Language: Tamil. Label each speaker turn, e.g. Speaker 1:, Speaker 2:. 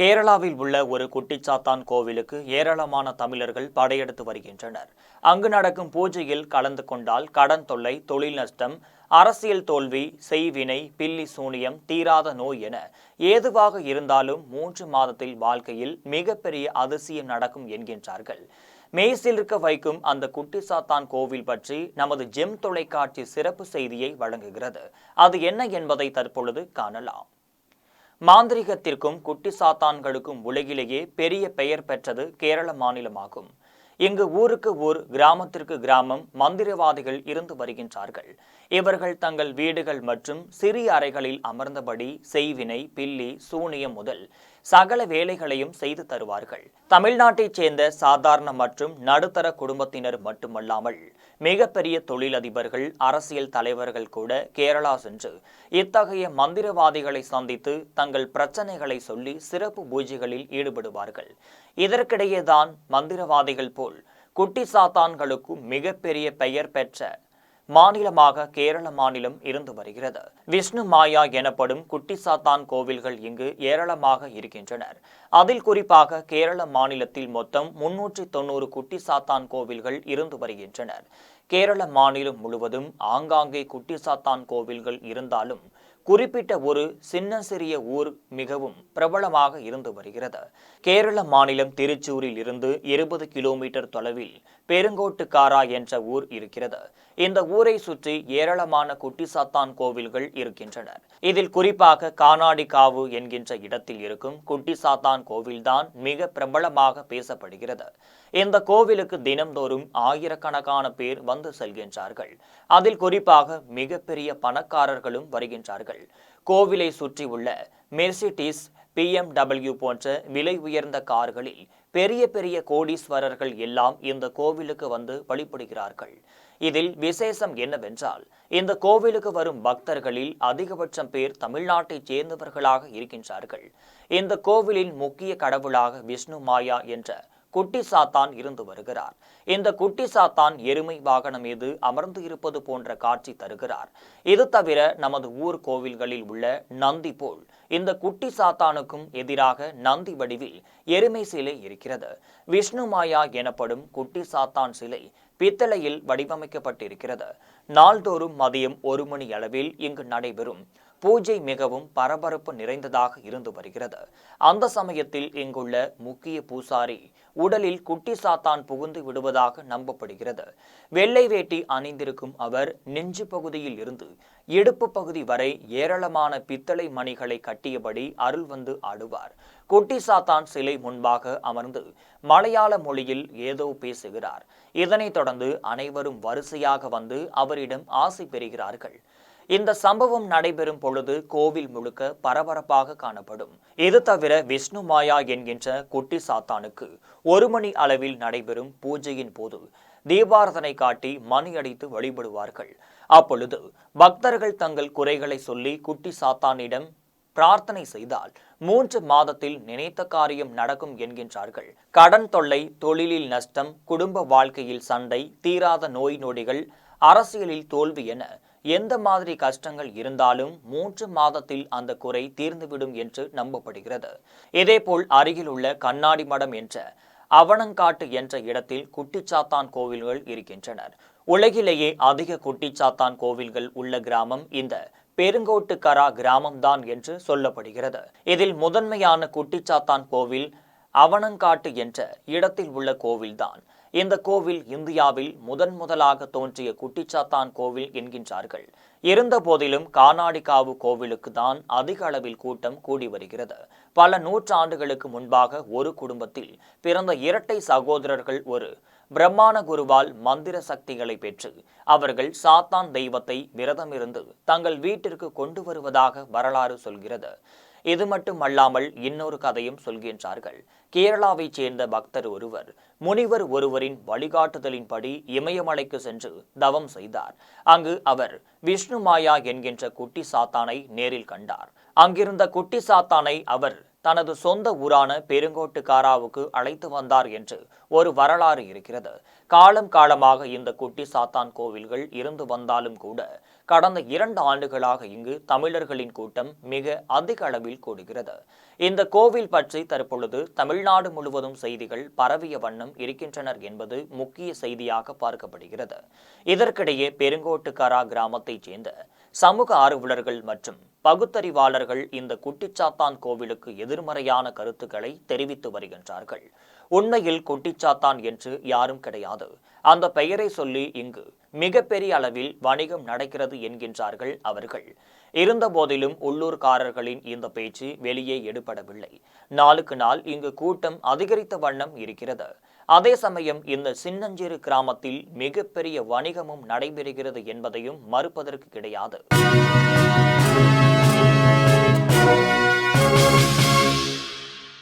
Speaker 1: கேரளாவில் உள்ள ஒரு குட்டிச்சாத்தான் கோவிலுக்கு ஏராளமான தமிழர்கள் படையெடுத்து வருகின்றனர். அங்கு நடக்கும் பூஜையில் கலந்து கொண்டால் கடன் தொல்லை தொழில் நஷ்டம் அரசியல் தோல்வி செய்வினை பில்லி சூனியம் தீராத நோய் என ஏதுவாக இருந்தாலும் மூன்று மாதத்தில் வாழ்க்கையில் மிகப்பெரிய அதிசயம் நடக்கும் என்கின்றார்கள். மெய்சிலிருக்க வைக்கும் அந்த குட்டிசாத்தான் கோவில் பற்றி நமது ஜெம் தொலைக்காட்சி சிறப்பு செய்தியை வழங்குகிறது. அது என்ன என்பதை தற்பொழுது காணலாம். மாந்திரிகத்திற்கும் குட்டி சாத்தான்களுக்கும் உலகிலேயே பெரிய பெயர் பெற்றது கேரள மாநிலமாகும். இங்கு ஊருக்கு ஊர் கிராமத்திற்கு கிராமம் மந்திரவாதிகள் இருந்து வருகின்றார்கள். இவர்கள் தங்கள் வீடுகள் மற்றும் சிறிய அறைகளில் அமர்ந்தபடி செய்வினை பில்லி சூனியம் முதல் சகல வேலைகளையும் செய்து தருவார்கள். தமிழ்நாட்டைச் சேர்ந்த சாதாரண மற்றும் நடுத்தர குடும்பத்தினர் மட்டுமல்லாமல் மிகப்பெரிய தொழிலதிபர்கள் அரசியல் தலைவர்கள் கூட கேரளா சென்று இத்தகைய மந்திரவாதிகளை சந்தித்து தங்கள் பிரச்சனைகளை சொல்லி சிறப்பு பூஜைகளில் ஈடுபடுவார்கள். இதற்கிடையேதான் மந்திரவாதிகள் போல் குட்டி சாத்தான்களுக்கும் மிகப்பெரிய பெயர் பெற்ற மாநிலமாக கேரள மாநிலம் இருந்து வருகிறது. விஷ்ணு மாயா எனப்படும் குட்டி சாத்தான் கோவில்கள் இங்கு ஏராளமாக இருக்கின்றனர். அதில் குறிப்பாக கேரள மாநிலத்தில் மொத்தம் முன்னூற்றி தொண்ணூறு குட்டி சாத்தான் கோவில்கள் இருந்து வருகின்றனர். கேரள மாநிலம் முழுவதும் ஆங்காங்கே குட்டி சாத்தான் கோவில்கள் இருந்தாலும் குறிப்பிட்ட ஒரு சின்ன சிறிய ஊர் மிகவும் பிரபலமாக இருந்து வருகிறது. கேரள மாநிலம் திருச்சூரில் இருந்து இருபது கிலோமீட்டர் தொலைவில் பெருங்கோட்டுக்காரா என்ற ஊர் இருக்கிறது. இந்த ஊரை சுற்றி ஏராளமான குட்டிசாத்தான் கோவில்கள் இருக்கின்றன. இதில் குறிப்பாக கானாடி காவு என்கின்ற இடத்தில் இருக்கும் குட்டிசாத்தான் கோவில்தான் மிக பிரபலமாக பேசப்படுகிறது. இந்த கோவிலுக்கு தினம்தோறும் ஆயிரக்கணக்கான பேர் வந்து செல்கின்றார்கள். அதில் குறிப்பாக மிகப்பெரிய பணக்காரர்களும் வருகின்றார்கள். கோவிலை சுற்றியுள்ள மெர்சிடிஸ் பிஎம்டபிள்யூ போன்ற விலை உயர்ந்த கார்களில் பெரிய பெரிய கோடீஸ்வரர்கள் எல்லாம் இந்த கோவிலுக்கு வந்து வழிபடுகிறார்கள். இதில் விசேஷம் என்னவென்றால் இந்த கோவிலுக்கு வரும் பக்தர்களில் அதிகபட்சம் பேர் தமிழ்நாட்டைச் சேர்ந்தவர்களாக இருக்கின்றார்கள். இந்த கோவிலின் முக்கிய கடவுளாக விஷ்ணு மாயா என்ற குட்டி சாத்தான் இருந்து வருகிறார். இந்த குட்டி சாத்தான் எருமை வாகனம் மீது அமர்ந்து இருப்பது போன்ற காட்சி தருகிறார். இது தவிர நமது ஊர் கோவில்களில் உள்ள நந்தி போல் இந்த குட்டி சாத்தானுக்கும் எதிராக நந்தி வடிவில் எருமை சிலை இருக்கிறது. விஷ்ணு மாயா எனப்படும் குட்டி சாத்தான் சிலை பித்தளையில் வடிவமைக்கப்பட்டிருக்கிறது. நாள்தோறும் மதியம் ஒரு மணி அளவில் இங்கு நடைபெறும். பூஜை மிகவும் பரபரப்பு நிறைந்ததாக இருந்து வருகிறது. அந்த சமயத்தில் இங்குள்ள முக்கிய பூசாரி உடலில் குட்டி சாத்தான் புகுந்து விடுவதாக நம்பப்படுகிறது. வெள்ளை வேட்டி அணிந்திருக்கும் அவர் நெஞ்சு பகுதியில் இருந்து இடுப்பு பகுதி வரை ஏராளமான பித்தளை மணிகளை கட்டியபடி அருள் வந்து ஆடுவார். குட்டி சாத்தான் சிலை முன்பாக அமர்ந்து மலையாள மொழியில் ஏதோ பேசுகிறார். இதனைத் தொடர்ந்து அனைவரும் வரிசையாக வந்து அவரிடம் ஆசை பெறுகிறார்கள். இந்த சம்பவம் நடைபெறும் பொழுது கோவில் முழுக்க பரபரப்பாக காணப்படும். இது தவிர விஷ்ணு மாயா என்கின்ற குட்டி சாத்தானுக்கு ஒரு மணி அளவில் நடைபெறும் பூஜையின் போது தீபாரதனை காட்டி மணி அடித்து வழிபடுவார்கள். அப்பொழுது பக்தர்கள் தங்கள் குறைகளை சொல்லி குட்டி சாத்தானிடம் பிரார்த்தனை செய்தால் மூன்று மாதத்தில் நினைத்த காரியம் நடக்கும் என்கின்றார்கள். கடன் தொல்லை தொழிலில் நஷ்டம் குடும்ப வாழ்க்கையில் சண்டை தீராத நோய் நொடிகள் அரசியலில் தோல்வி என எந்த மாதிரி கஷ்டங்கள் இருந்தாலும் மூன்று மாதத்தில் அந்த குறை தீர்ந்துவிடும் என்று நம்பப்படுகிறது. இதேபோல் அருகில் உள்ள கண்ணாடி மடம் என்ற அவனங்காட்டு என்ற இடத்தில் குட்டிச்சாத்தான் கோவில்கள் இருக்கின்றனர். உலகிலேயே அதிக குட்டிச்சாத்தான் கோவில்கள் உள்ள கிராமம் இந்த பெருங்கோட்டுக்கரா கிராமம்தான் என்று சொல்லப்படுகிறது. இதில் முதன்மையான குட்டிச்சாத்தான் கோவில் அவனங்காட்டு என்ற இடத்தில் உள்ள கோவில்தான். இந்த கோவில் இந்தியாவில் முதன் முதலாக தோன்றிய குட்டிச்சாத்தான் கோவில் என்கின்றார்கள். இருந்த போதிலும் கானாடிகாவு கோவிலுக்கு தான் அதிக அளவில் கூட்டம் கூடி வருகிறது. பல நூற்றாண்டுகளுக்கு முன்பாக ஒரு குடும்பத்தில் பிறந்த இரட்டை சகோதரர்கள் ஒரு பிரம்மான குருவால் மந்திர சக்திகளை பெற்று அவர்கள் சாத்தான் தெய்வத்தை விரதமிருந்து தங்கள் வீட்டிற்கு கொண்டு வருவதாக வரலாறு சொல்கிறது. இது மட்டுமல்லாமல் இன்னொரு கதையும் சொல்கின்றார்கள். கேரளாவைச் சேர்ந்த பக்தர் ஒருவர் முனிவர் ஒருவரின் வழிகாட்டுதலின்படி இமயமலைக்கு சென்று தவம் செய்தார். அங்கு அவர் விஷ்ணு மாயா என்கின்ற குட்டி சாத்தானை நேரில் கண்டார். அங்கிருந்த குட்டி சாத்தானை அவர் தனது சொந்த ஊரான பெருங்கோட்டுக்காராவுக்கு அழைத்து வந்தார் என்று ஒரு வரலாறு இருக்கிறது. காலம் காலமாக இந்த குட்டி சாத்தான் கோவில்கள் இருந்து வந்தாலும் கூட கடந்த இரண்டு ஆண்டுகளாக இங்கு தமிழர்களின் கூட்டம் மிக அதிக அளவில் கூடுகிறது. இந்த கோவில் பற்றி தற்பொழுது தமிழ்நாடு முழுவதும் செய்திகள் பரவிய வண்ணம் இருக்கின்றனர் என்பது முக்கிய செய்தியாக பார்க்கப்படுகிறது. இதற்கிடையே பெருங்கோட்டுக்காரா கிராமத்தைச் சேர்ந்த சமூக ஆர்வலர்கள் மற்றும் பகுத்தறிவாளர்கள் இந்த குட்டிச்சாத்தான் கோவிலுக்கு எதிர்மறையான கருத்துக்களை தெரிவித்து வருகின்றார்கள். உண்மையில் குட்டிச்சாத்தான் என்று யாரும் கிடையாது. அந்த பெயரை சொல்லி இங்கு மிகப்பெரிய அளவில் வணிகம் நடக்கிறது என்கின்றார்கள் அவர்கள். இருந்தபோதிலும் உள்ளூர்காரர்களின் இந்த பேச்சு வெளியே எடுபடவில்லை. நாளுக்கு நாள் இங்கு கூட்டம் அதிகரித்த வண்ணம் இருக்கிறது. அதே சமயம் இந்த சின்னஞ்சிறு கிராமத்தில் மிகப்பெரிய வணிகமும் நடைபெறுகிறது என்பதையும் மறுப்பதற்கு கிடையாது.